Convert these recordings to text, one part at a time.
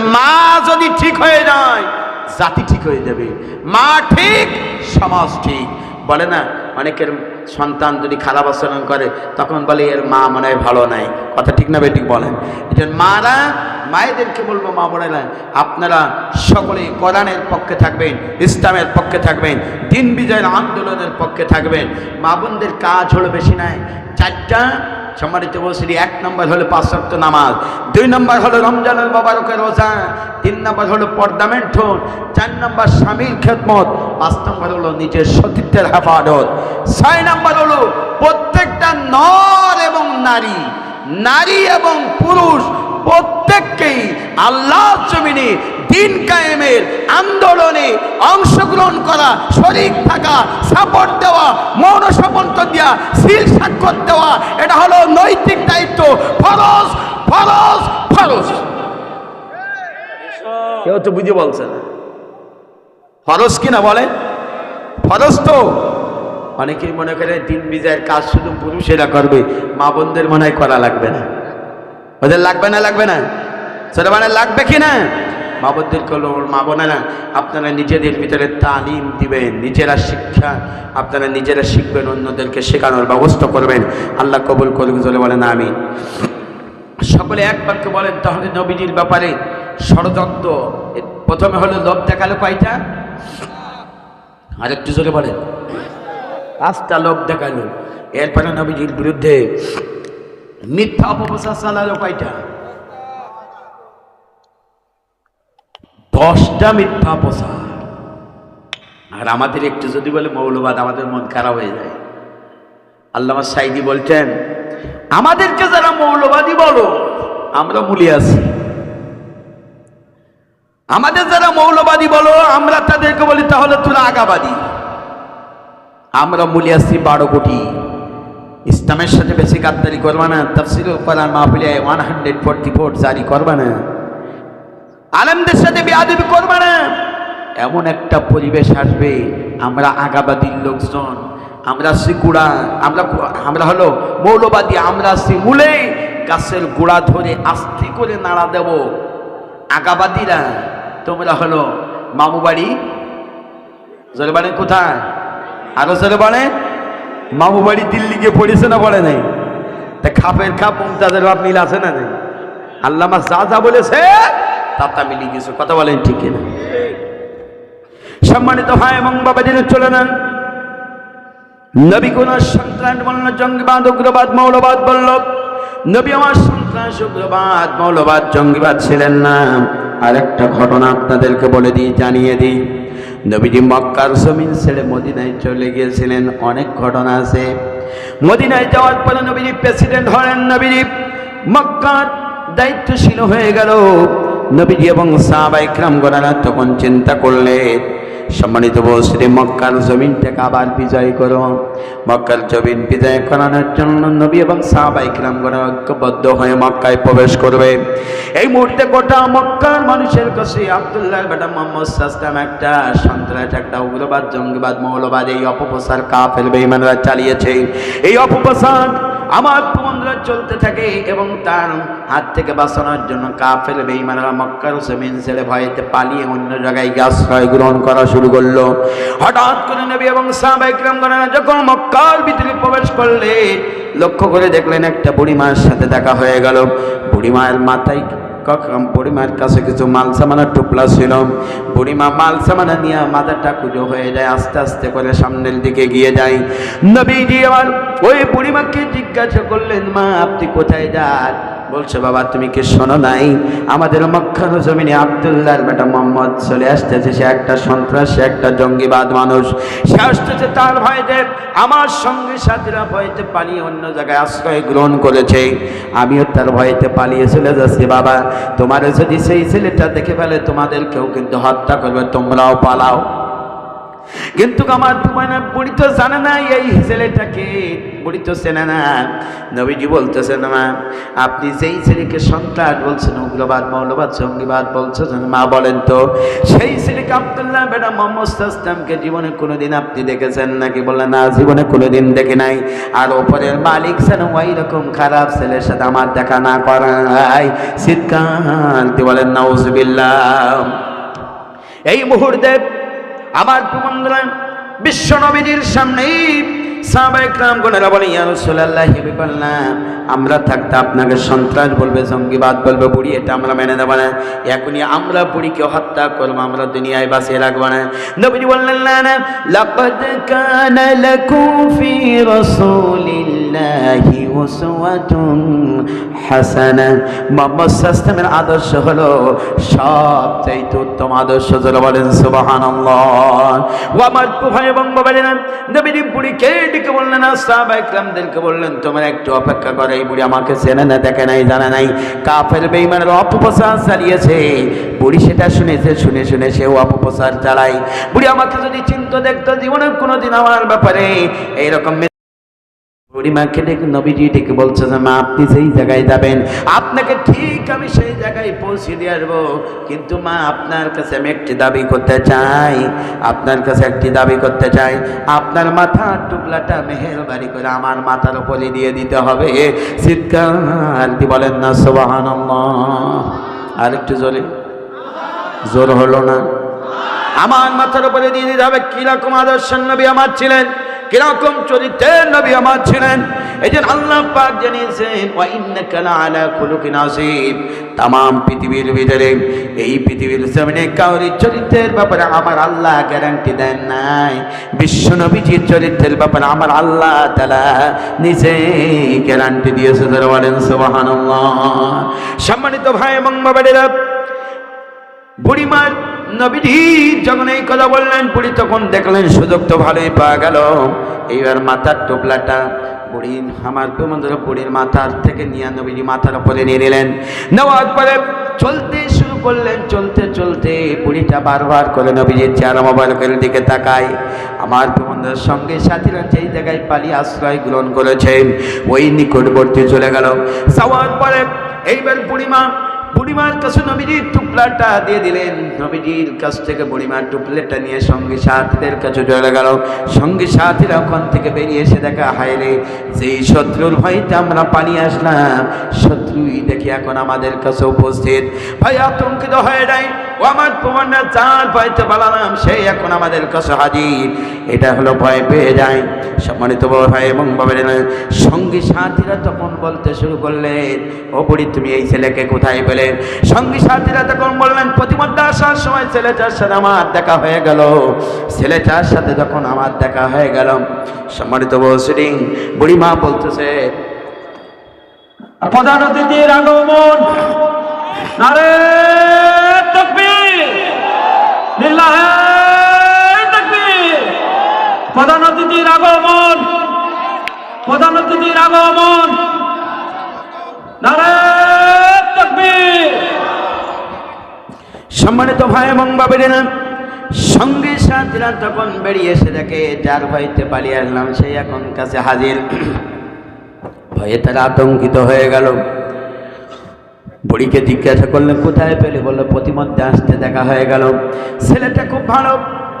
মা যদি ঠিক হয়ে যায়, জাতি ঠিক হয়ে যাবে। মা ঠিক, সমাজ ঠিক। বলে না, অনেকের সন্তান যদি খারাপ আচরণ করে, তখন বলে, এর মা মনে হয় ভালো নাই। কথা ঠিক না বেঠিক বলেন। জন্য মারা, মায়েদেরকে বলব, মা বলে বোনেরা, আপনারা সকলেই কোরআনের পক্ষে থাকবেন, ইসলামের পক্ষে থাকবেন, দিন বিজয়ের আন্দোলনের পক্ষে থাকবেন। মা বোনদের কাজ হলো বেশি নাই চারটা সম্মানিত বলছি এক নম্বর হলো পাঁচ নামাজ, দুই নম্বর হলো রমজানুল মোবারকের রোজা, তিন নম্বর হলো পর্দা মেন্টন, চার নম্বর স্বামীর খেদমত, পাঁচ নম্বর হলো নিজের সতীত্বের হেফাজত, ছয় নম্বর হলো প্রত্যেকটা নর এবং নারী নারী এবং পুরুষ প্রত্যেককেই আল্লাহ জমিনে দিন কায়েমের আন্দোলনে অংশগ্রহণ করা, শরিক থাকা, সাপোর্ট দেওয়া মৌন সমন্ত দেওয়া, সিল স্বাক্ষর দেওয়া, এটা হলো নৈতিক দায়িত্ব। ফরজ ফরজ ফরজ। কেউ তো বুঝে বলছে না। ফরজ কিনা বলেন ফরজ তো। অনেকেই মনে করে দিন বিজয়ের কাজ শুধু পুরুষেরা করবে, মা বোনদের মনে হয় করা লাগবে না। ওদের লাগবে না লাগবে না। সেটা মানে লাগবে কি না? মা বোনদের করল মা বোনেরা, আপনারা নিজেদের ভিতরে তালিম দিবেন, নিজেরা শিক্ষা, আপনারা নিজেরা শিখবেন, অন্যদেরকে শেখানোর ব্যবস্থা করবেন। আল্লাহ কবুল করবে চলে বলেন আমি সকলে এক বাক্য বলেন, তাহলে নবীজির ব্যাপারে ষড়যন্ত্র প্রথমে হলো লোভ দেখাল কয়টা? আরেকটু জোরে বলেন। পাঁচটা লোভ দেখাল। এরপরে নবীজির বিরুদ্ধে মিথ্যা অপপ্রচার চালালো কয়টা? দশটা মিথ্যা প্রচার আর আমাদের একটু যদি বলে মৌলবাদ, আমাদের মন খারাপ হয়ে যায়। আল্লামা সাইদি বলছেন আমাদেরকে যারা মৌলবাদী বলো, আমরা মুলি আছি। আমাদের যারা মৌলবাদী বলো, আমরা তাদেরকে বলি তাহলে তোরা আগাবাদী। আমরা মুলি আছি বারো কোটি। ইসলামের সাথে বেশি গাদ্দারি করবা না তফসিল কোরআন মাহফিলে ওয়ান হান্ড্রেড ফোরটি ফোর জারি করবা না। আলেমদের সাথে বেয়াদবি করবা না। এমন একটা পরিবেশ আসবে, আমরা আগাবাদীর লোকজন, আমরা গুড়া, আমরা আমরা হলো মৌলবাদী, আমরা আছি মূলে। গাছের গোড়া ধরে আস্তে করে নাড়া দেব। আগাবাদীরা, তোমরা হলো মামু বাড়ি কোথায়? আরও জোরে বলে মামু বাড়ি দিল্লি গিয়ে পড়েছে না পড়ে নাই? তা খাপের খাপ মুমতাজের বাপ মিল আছে না নেই? আল্লামা যা যা বলেছে তাতা মিলি গেছে। কথা বলেন ঠিক না সম্মানিত হয় এবং বাবা জেনে চলে নেন। নবী কোন সন্ত্রাস বলল, জঙ্গিবাদ, উগ্রবাদ, মৌলবাদ বলল। নবী আমার সন্ত্রাস, উগ্রবাদ, মৌলবাদ, জঙ্গিবাদ ছিলেন না। আর একটা ঘটনা আপনাদেরকে বলে দিই, জানিয়ে দিই। নবীজি মক্কার জমিন ছেড়ে মদিনায় চলে গিয়েছিলেন, অনেক ঘটনা আছে। মদিনায় যাওয়ার পরে নবীজি প্রেসিডেন্ট হলেন, নবীজি মক্কার দায়িত্বশীল হয়ে গেল। নবীজি এবং সাহাবাইকরাম গোড়ারা তখন চিন্তা করলেন সম্মানিত বসরে মক্কার জমিনটাকে আবার বিজয় করো। মক্কার জমিন বিজয় করানোর জন্য নবী এবং সাহাবাইকরাম গোড়া ঐক্যবদ্ধ হয়ে মক্কায় প্রবেশ করবে। এই মুহূর্তে গোটা মক্কার মানুষের কাছে আবদুল্লাহ বেটা মোহাম্মদ সাস্তাম একটা সন্ত্রাস, একটা উগ্রবাদ, জঙ্গিবাদ, মৌলবাদ, এই অপপ্রচার কাফের বেঈমানরা চালিয়েছে। এই অপপ্রচার আমার বন্ধুরা চলতে থাকে এবং তার হাত থেকে বাঁচানোর জন্য কাফের বেইমানেরা মক্কার জমিন ছেড়ে ভয়েতে পালিয়ে অন্য জায়গায় আশ্রয় গ্রহণ করা শুরু করল। হঠাৎ করে নেবে এবং সাহাবাইকরাম গণনা যখন মক্কার ভিতরে প্রবেশ করলে, লক্ষ্য করে দেখলেন একটা বুড়িমার সাথে দেখা হয়ে গেল। বুড়িমায়ের মাথায় কখন বুড়িমার কাছে কিছু মাল সামানা টুপলা ছিল। বুড়িমা মাল সামানা নিয়ে মাথাটা কুজো হয়ে যায়, আস্তে আস্তে করে সামনের দিকে গিয়ে যায়। নবীজি আমার ওই বুড়িমাকে জিজ্ঞাসা করলেন, মা, আপনি কোথায় যান? বলছে, বাবা, তুমি কি শোনো নাই? আমাদের মক্কার জমিনে আবদুল্লাহর বেটা মোহাম্মদ চলে আসতেছে, সে একটা সন্ত্রাস, সে একটা জঙ্গিবাদ মানুষ। সে আসতেছে তার ভাইদের, আমার সঙ্গে সাথীরা ভয়তে পালিয়ে অন্য জায়গায় আশ্রয় গ্রহণ করেছে। আমিও তার ভয়তে পালিয়ে চলে যাচ্ছি, বাবা। তোমার যদি সেই ছেলেটা দেখে ফেলে, তোমাদেরকেও কিন্তু হত্যা করবে, তোমরাও পালাও। কিন্তু আমার মানে বুড়ি তো জানে না এই ছেলেটাকে, বুড়ি তো চেনে না। নবীজি বলতেছেন, মা, আপনি যেই ছেলেকে সন্ত্রাস বলছেন উগ্রবাদ মৌলবাদ, সঙ্গীবাদ বলছেন, মা বলেন তো, সেই ছেলেকে আবদুল্লাহ বেটা মোহাম্মদ ইসলামকে জীবনে কোনোদিন আপনি দেখেছেন নাকি? বললেন, না, জীবনে কোনোদিন দেখে নাই। আর ওপরের মালিক যেন ওই রকম খারাপ ছেলের সাথে আমার দেখা না করায়। শীতকাল বলেন, নাউজবিল্লাহ। এই মুহূর্তে আমার বন্ধুরা, বিশ্ব নবীজির সামনেই আমরা থাকতে আপনাকে সন্ত্রাস বলবে, জঙ্গিবাদ বলবে, বুড়ি, এটা আমরা মেনে নেব না। এখনই আমরা বুড়িকে হত্যা করব, আমরা দুনিয়ায় বাঁচিয়ে রাখব না। নবীজি বললেন, না উসওয়াতুন হাসানা মোহাম্মদ সাল্লামের আদর্শ হলো সবচাইতে উত্তম আদর্শ যারা বলেন সুবহানাল্লাহ। ও আমার ভাই এবং বুড়িকে ডেকে বললেন সাহাবা ইকরামদেরকে বললেন, তোমার একটু অপেক্ষা করে, এই বুড়ি আমাকে চেনে না, দেখে নাই, জানে নাই। কাফের বেঈমানের অপপ্রচার চালিয়েছে। বুড়ি সেটা শুনেছে, শুনে শুনে সেও অপপ্রচার চালায়। বুড়ি আমাকে যদি চিন্তা, দেখতো, জীবনে কোনোদিন আমার ব্যাপারে এইরকম বুড়িমাকে ডেকে নবীজি ডেকে বলছে যে, মা, আপনি যেই জায়গায় যাবেন, আপনাকে ঠিক আমি সেই জায়গায় পৌঁছে দিয়ে আসব। কিন্তু মা, আপনার কাছে আমি একটি দাবি করতে চাই, আপনার কাছে একটি দাবি করতে চাই। আপনার মাথার টুকলাটা মেহেরবাড়ি করে আমার মাথার উপরে দিয়ে দিতে হবে। চিৎকার দি বলেন না সোবাহান আর একটু জোরে। জোর হলো না। আমার মাথার উপরে দিয়ে দিতে হবে। কীরকম আদর্শ নবী আমার ছিলেন? কীরকম চরিত্রের নবী আমার ছিলেন? এই যে আল্লাহ পাক জানিয়েছেন তাম পৃথিবীর ভিতরে, এই পৃথিবীর সামনে কাউরির চরিত্রের ব্যাপারে আমার আল্লাহ গ্যারান্টি দেন নাই। বিশ্ব নবীজির চরিত্রের ব্যাপারে আমার আল্লাহ তাআলা নিজে গ্যারান্টি দিয়েছে বলেন, সুবহানাল্লাহ। সম্মানিত ভাই এবং বাবারা বুড়িমার নবীজি যখন এই কথা বললেন, বুড়ি তখন দেখলেন সুযোগ তো ভালোই পাওয়া গেল। এইবার মাথার টোপলাটা বুড়ি, আমার বন্ধুরা বুড়ির মাথার থেকে নিয়ে নবীজি মাথার উপরে নিয়ে নিলেন। নেওয়ার পরে চলতে শুরু করলেন, চলতে চলতে বুড়িটা বারবার করে নবীজির চেহারা মোবাইলের দিকে তাকায়। আমার বন্ধুদের সঙ্গে সাথীরা যেই জায়গায় পালিয়ে আশ্রয় গ্রহণ করেছেন, ওই নিকটবর্তী চলে গেল। যাওয়ার পরে এইবার বুড়িমা বুড়িমার কাছে নবীজির টুপলাটা দিয়ে দিলেন। নবীজির কাছ থেকে বুড়িমার টুপলেটা নিয়ে সঙ্গী সাথীদের কাছে চলে গেল। সঙ্গী সাথীরা ওখান থেকে বেরিয়ে এসে দেখা, হায় রে, যেই শত্রুর ভয়তে আমরা পালিয়ে আসলাম, শত্রুই দেখি এখন আমাদের কাছে উপস্থিত। ভাই, আতঙ্কিত হয়ে যায় আমার সেই এখন আমাদের এটা হলো ভয় পেয়ে যায়। সম্মানিত এবং সঙ্গী তখন বলতে শুরু করলেন, ও বুড়ি, তুমি এই ছেলেকে কোথায় সঙ্গী তখন বললেন সাথে আমার দেখা হয়ে গেল। ছেলেটার সাথে যখন আমার দেখা হয়ে গেল, সম্মানিত বসরিং বুড়ি মা বলতেছে, প্রধান অতিথির আগমন। তকবীর প্রধান অতিথির আগমন। প্রধান অতিথির আগমন। সম্মানিত ভাই এবং বাবেরা সঙ্গে সাথীরা তখন বেরিয়ে এসে দেখে যার ভয়তে পালিয়ে আসলাম সেই এখন কাছে হাজির। ভয়ে তারা আতঙ্কিত হয়ে গেল। বুড়িকে জিজ্ঞাসা করলেন, কোথায় পেলে? বলল, প্রতিমধ্যে আসতে দেখা হয়ে গেল। ছেলেটা খুব ভালো।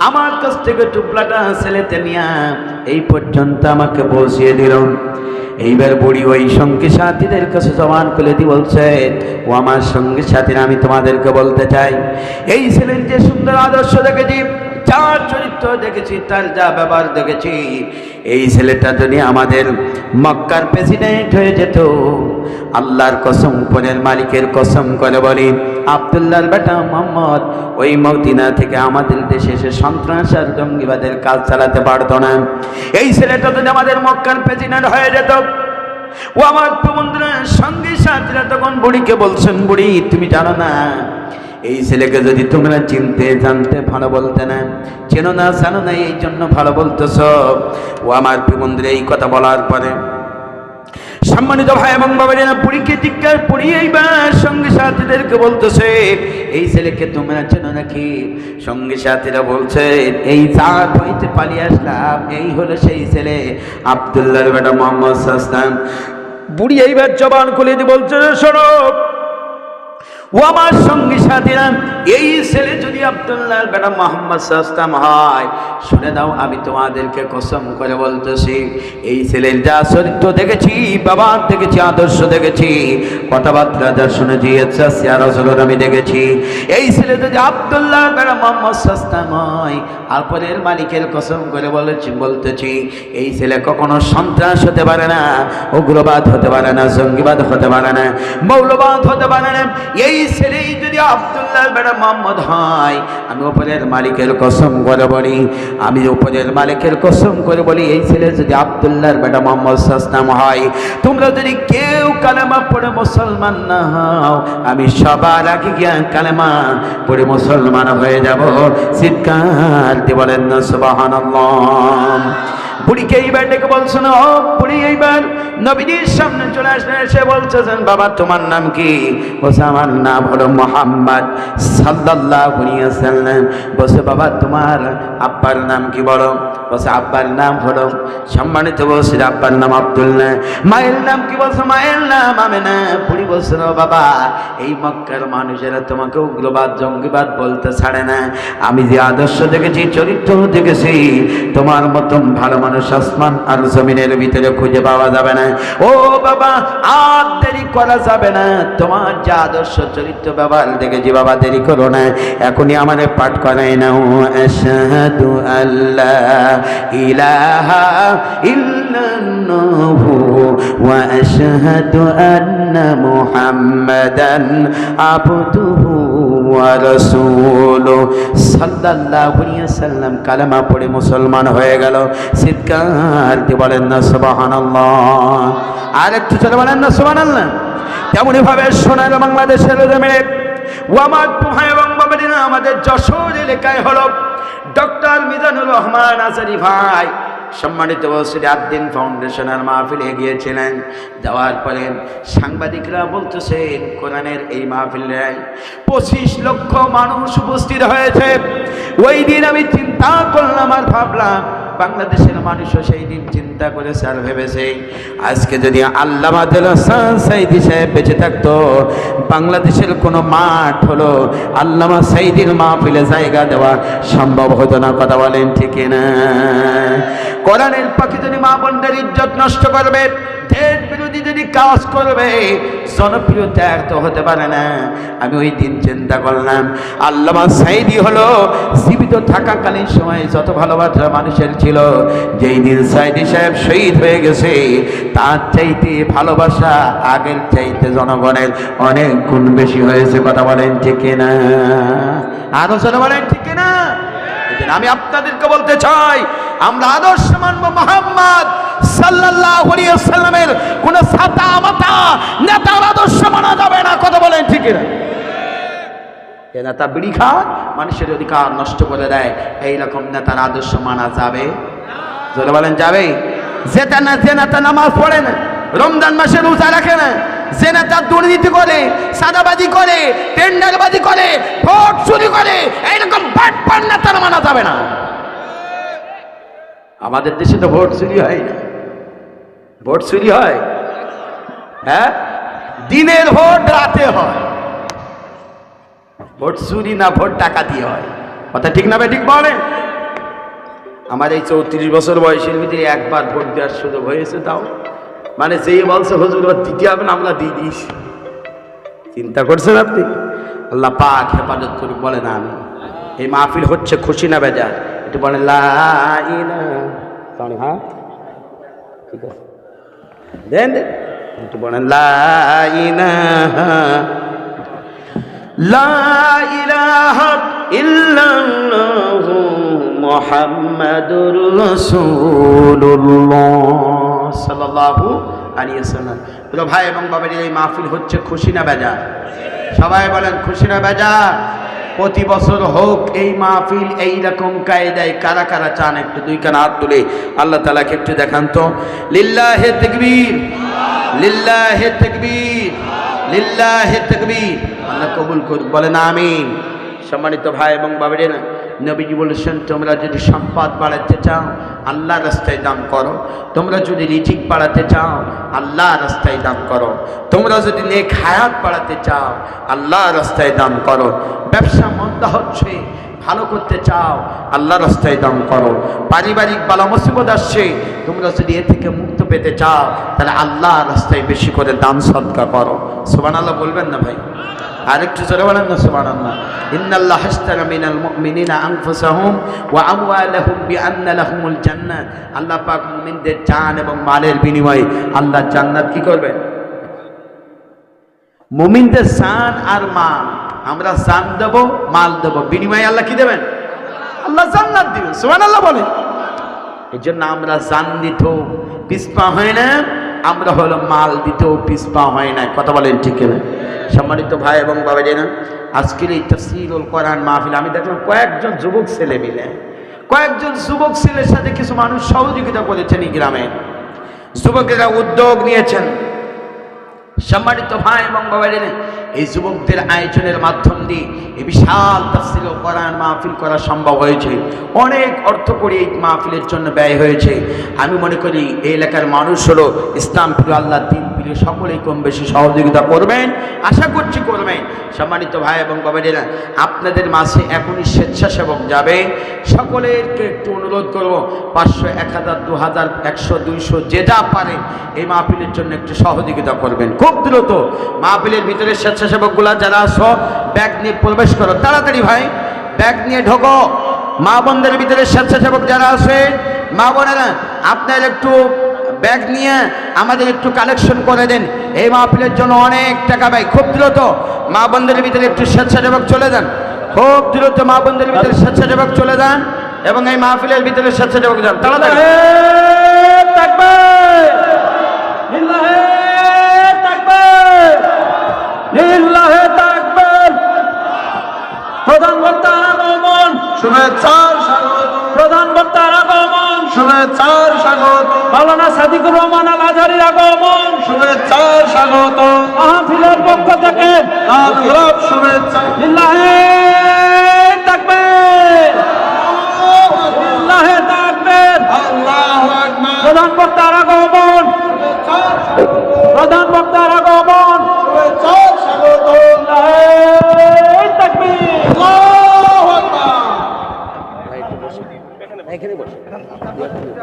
আমার কাছ থেকে টুপলাটা ছেলেতে নিয়ে এই পর্যন্ত আমাকে পৌঁছিয়ে দিল। এইবার বুড়ি ওই সঙ্গী সাথীদের কাছে জমান করে দি বলছে, ও আমার সঙ্গী সাথীরা, আমি তোমাদেরকে বলতে চাই। এই ছেলের যে সুন্দর আদর্শ দেখেছি যার চরিত্র দেখেছি, তার যা ব্যবহার দেখেছি, এই ছেলেটা যদি আমাদের মক্কার প্রেসিডেন্ট হয়ে যেত, আল্লাহর কসম উপরের মালিকের কসম করে বলি, আবদুল্লাহর বেটা মোহাম্মদ ওই মদিনা থেকে আমাদের দেশে এসে সন্ত্রাস আর জঙ্গিবাদের কাজ চালাতে পারতো না। এই ছেলেটা যদি আমাদের মক্কার প্রেসিডেন্ট হয়ে যেত, ও আমার বন্ধুরা, সঙ্গে সাথীরা তখন বুড়িকে বলছেন, বুড়ি, তুমি জানো না এই ছেলেকে যদি তোমরা চিনতে, জানতে, ভালো বলতে না, চেনো না, জানো না, এই জন্য ভালো বলতেছ। ও আমার বন্ধুরা, এই কথা বলার পরে সম্মানিত ভাই এবং বাবারা পুরীকে ধিক্কার পুরী এইবার সঙ্গে সাথীদেরকে বলতেছে, এই ছেলেকে তোমরা চেনো নাকি? সঙ্গে সাথীরা বলছে, এই চাঁদ হইতে পালিয়ে আসলাম, এই হলো সেই ছেলে আবদুল্লাহর বেটা মোহাম্মদ সাস্তান বুড়ি এইবার জবান খুলে দিয়ে বলছে, শোনো ও আমার সঙ্গী সাথীরা, এই ছেলে যদি আব্দুল্লাহ বেটা মোহাম্মদ সাস্তাম হয়, শুনে দাও, আমি তোমাদেরকে কসম করে বলতেছি, এই ছেলের যা চরিত্র দেখেছি বাবা দেখেছি, আদর্শ দেখেছি, কথাবার্তা যা শুনেছি রসলের আমি দেখেছি। এই ছেলে যদি আব্দুল্লাহ বেটা মোহাম্মদ সাস্তাম হয় আপনের মালিকের কসম করে বলেছি, বলতেছি, এই ছেলে কখনো সন্ত্রাস হতে পারে না, উগ্রবাদ হতে পারে না, জঙ্গিবাদ হতে পারে না, মৌলবাদ হতে পারে না, এই ছেলেই যদি আব্দুল্লাহ বেড়া মোহাম্মদ হয়, আমি ওপরের মালিকের কসম করে বলি আমি ওপরের মালিকের কসম করে বলি এই ছেলে যদি আব্দুল্লাহর বেটা মোহাম্মদ সাসনাম হয়, তোমরা যদি কেউ কালেমা পড়ে মুসলমান না হও, আমি সবার আগে গিয়া কালেমা পড়ে মুসলমান হয়ে যাব। চিৎকার বলেন না, সুবহানাল্লাহ। বুড়িকে এইবার ডেকে না? ও বুড়ি এইবার নবীজির সামনে চলে আসলে এসে বলছেন বাবা, তোমার নাম কি? বলছে, আমার নাম হলো মোহাম্মদ সাল্লাল্লাহু ওয়াসাল্লাম। বলছে, বাবা, তোমার আব্বার নাম কি বলো? বলছে, আব্বার নাম হলো সম্মানিত বলছে আব্বার নাম আব্দুল্লাহ। মায়ের নাম কি? বলছে, মায়ের নাম আমেনা। বুড়ি বলছে, না বাবা, এই মক্কার মানুষেরা তোমাকে উগ্রবাদ, জঙ্গিবাদ বলতে ছাড়ে না। আমি যে আদর্শ দেখেছি, চরিত্র দেখেছি, তোমার মতন ভালো মানুষ আসমান আর জমিনের ভিতরে খুঁজে পাওয়া যাবে না। ও বাবা, আর দেরি করা যাবে না। তোমার যে আদর্শ চরিত্র ব্যবহার দেখেছি বাবা, দেরি করো না। এখনই আমার পাঠ করাই নাও। আশহাদু আল্লাহ ইলাহা ইল্লাল্লাহু ওয়া আশহাদু সাল্লাল্লাহু সাল্লাম কালেমা পড়ে মুসলমান হয়ে গেল। চিৎকার দিয়ে বলেন না, সুবহানাল্লাহ। আর একটু চলে বলেন না, সুবহানাল্লাহ। তেমনই ভাবে সোনার বাংলাদেশের জমিনে ও আমার ভাই এবং আমাদের যশোর এলাকায় হলো ডক্টর মিজানুর রহমান আজারি ভাই। সম্মানিত শ্রী আদ্দিন ফাউন্ডেশনের মাহফিলে গিয়েছিলেন। যাওয়ার পরে সাংবাদিকরা বলতেছেন কোরআনের এই মাহফিলে পঁচিশ লক্ষ মানুষ উপস্থিত হয়েছে। ওই দিন আমি চিন্তা করলাম আর ভাবলাম বাংলাদেশের মানুষও সেই দিন চিন্তা করেছে আর ভেবেছে, আজকে যদি আল্লামা সাইদি সাহেব বেঁচে থাকতো, বাংলাদেশের কোনো মাঠ হলো, আল্লামা সাইদির মাহফিলে জায়গা দেওয়া সম্ভব হতো না, কথা বলেন ঠিক না কোরআনের পাখি যদি মা বোনদের ইজ্জত নষ্ট করবে দেশ বিরোধী যদি কাজ করবে জনপ্রিয়তা এত হতে পারে না। আমি ওই দিন চিন্তা করলাম, আল্লামা সাইদি হলো জীবিত থাকাকালীন সময় যত ভালোবাসা মানুষের ছিল, যেই দিন সাইদি সাহেব শহীদ হয়ে গেছে, তার চাইতে ভালোবাসা আগের চাইতে জনগণের অনেক গুণ বেশি হয়েছে, কথা বলেন ঠিক না আরও জন বলেন ঠিক না আমি আপনাদেরকে বলতে চাই আমরা আদর্শ মানব মোহাম্মদ সাল্লামের কোন নেতার আদর্শ মানা যাবে না, কথা বলেন ঠিক না নেতা বিড়ি খায়, মানুষের অধিকার নষ্ট করে দেয়, এইরকম নেতার আদর্শ মানা যাবে? জোরে বলেন, যাবে? যেটা না, যে নেতা নামাজ পড়ে না, রমজান মাসে রোজা রাখে না, যে নেতা দুর্নীতি করে, সাদাবাজি করে, টেন্ডারবাজি করে, ভোট চুরি করে, এইরকম বাটপার নেতার মানা যাবে না। আমাদের দেশে তো ভোট চুরি হয়। না ভোট চুরি হয়। হ্যাঁ? দিনের ভোট রাতে হয়। ভোট চুরি না, ভোট টাকা দিয়ে হয়। কথা ঠিক না ঠিক বলে? আমার এই চৌত্রিশ বছর বয়সের ভিতরে একবার ভোট দেওয়ার সুযোগ হয়েছে তাও। মানে যেই বলছে, হুজুর দিতে হবে না, আমরা দিয়ে দিয়েছি চিন্তা করছেন আপনি? আল্লাহ পাক হেফাজত বলে না আমি এই মাহফিল হচ্ছে খুশি না বেজার। একটু পড়ে লাউনি হ্যাঁ ঠিক আছে দেন একটু পড়ে লাইনা লাইলাহ ইল্লাল্লাহু মুহাম্মাদুর রাসূলুল্লাহ সাল্লাল্লাহু আলাইহি ওয়াসাল্লাম ভাই এবং বাবার এই মাহফিল হচ্ছে খুশি না বেজার। সবাই বলেন খুশি না বেজার। প্রতি বছর হোক এই মাহফিল, এই রকম কায়দায় কারা কারা চান একটু দুই কান হাত তুলে আল্লাহ তালাকে একটু দেখান তো। লিল্লা হে তেকবীর লিল্লা হে তেকবীর লিল্লা হে তেকবীর। আল্লাহ কবুল করুক, বলেন আমিন। সম্মানিত ভাই এবং বাবারেরা নবীজি বলেছেন, তোমরা যদি সম্পদ বাড়াতে চাও আল্লাহ রাস্তায় দান করো। তোমরা যদি রিজিক বাড়াতে চাও আল্লাহ রাস্তায় দান করো। তোমরা যদি নেক হায়াত বাড়াতে চাও আল্লাহ রাস্তায় দান করো। ব্যবসা মন্দা হচ্ছে, ভালো করতে চাও আল্লাহ রাস্তায় দান করো। পারিবারিক বালা মুসিবত আসছে, তোমরা যদি এ থেকে মুক্ত পেতে চাও, তাহলে আল্লাহ রাস্তায় বেশি করে দান সদকা করো। সুবান আল্লাহ বলবেন না ভাই? আরেকটু জোরে বলেন না সুবান আল্লাহ ইন্নাল্লাহ আল্লাহ পাক এবং মালের আল্লাহ জান্নাত কি করবেন? মুমিনদের আর আমরা মাল দেব, বিনিময়ে আল্লাহ কি দেবেন? আল্লাহ জান্নাত সুবহানাল্লাহ এই জন্য আমরা জান দিতেও পিসপা হয় না আমরা হলো মাল দিতেও পিসপা হয় না কথা বলেন ঠিক না সম্মানিত ভাই এবং বাবা জানা আজকের এই তফসিরুল কোরআন মাহফিল, আমি দেখলাম কয়েকজন যুবক ছেলে মিলে, কয়েকজন যুবক ছেলের সাথে কিছু মানুষ সহযোগিতা করেছেন এই গ্রামে। যুবকেরা উদ্যোগ নিয়েছেন। সম্মানিত ভাই এবং বাবা জানেন এই যুবকদের আয়োজনের মাধ্যম দিয়ে এই বিশাল তাফসিল কোরআন মাহফিল করা সম্ভব হয়েছে। অনেক অর্থ করে এই মাহফিলের জন্য ব্যয় হয়েছে। আমি মনে করি এই এলাকার মানুষ হলো ইসলাম প্রিয়, আল্লাহ দিন প্রিয়, সকলেই কম বেশি সহযোগিতা করবেন, আশা করছি করবেন। সম্মানিত ভাই এবং বাবাজিরা আপনাদের মাঝে এখনই স্বেচ্ছাসেবক যাবে। সকলেরকে একটু অনুরোধ করব, পাঁচশো, এক হাজার, দু হাজার, একশো, দুইশো যে যা পারে এই মাহফিলের জন্য একটু সহযোগিতা করবেন। খুব দ্রুত মাহফিলের ভিতরে স্বেচ্ছাসেবকগুলা যারা আছো ব্যাগ নিয়ে প্রবেশ করো। তাড়াতাড়ি ভাই, ব্যাগ নিয়ে ঢোকো। মা বোনদের ভিতরে স্বেচ্ছাসেবক যারা আছে, মা বোনেরা, আপনার একটু ব্যাগ নিয়ে আমাদের একটু কালেকশন করে দেন। এই মাহফিলের জন্য অনেক টাকা ব্যয় খুব দ্রুত। মা বোনদের ভিতরে একটু স্বেচ্ছাসেবক চলে যান। খুব দ্রুত মা বোনদের ভিতরে স্বেচ্ছাসেবক চলে যান এবং এই মাহফিলের ভিতরে স্বেচ্ছাসেবক যান। তাড়াতাড়ি। লিল্লাহে তাকবীর লিল্লাহে তাকবীর লিল্লাহে তাকবীর প্রধান বক্তার আগমন শুভেচ্ছার স্বাগত। প্রধান বক্তার আগমন। শুভেচ্ছার স্বাগত। মাওলানা সাদিকুর রহমান আল আজহারির আগমন। শুভেচ্ছার স্বাগত। মাহফিলের পক্ষ থেকে গোলাপ শুভেচ্ছা। লিল্লাহে তাকবীর। লিল্লাহে তাকবীর। আল্লাহু আকবার। প্রধান বক্তার আগমন।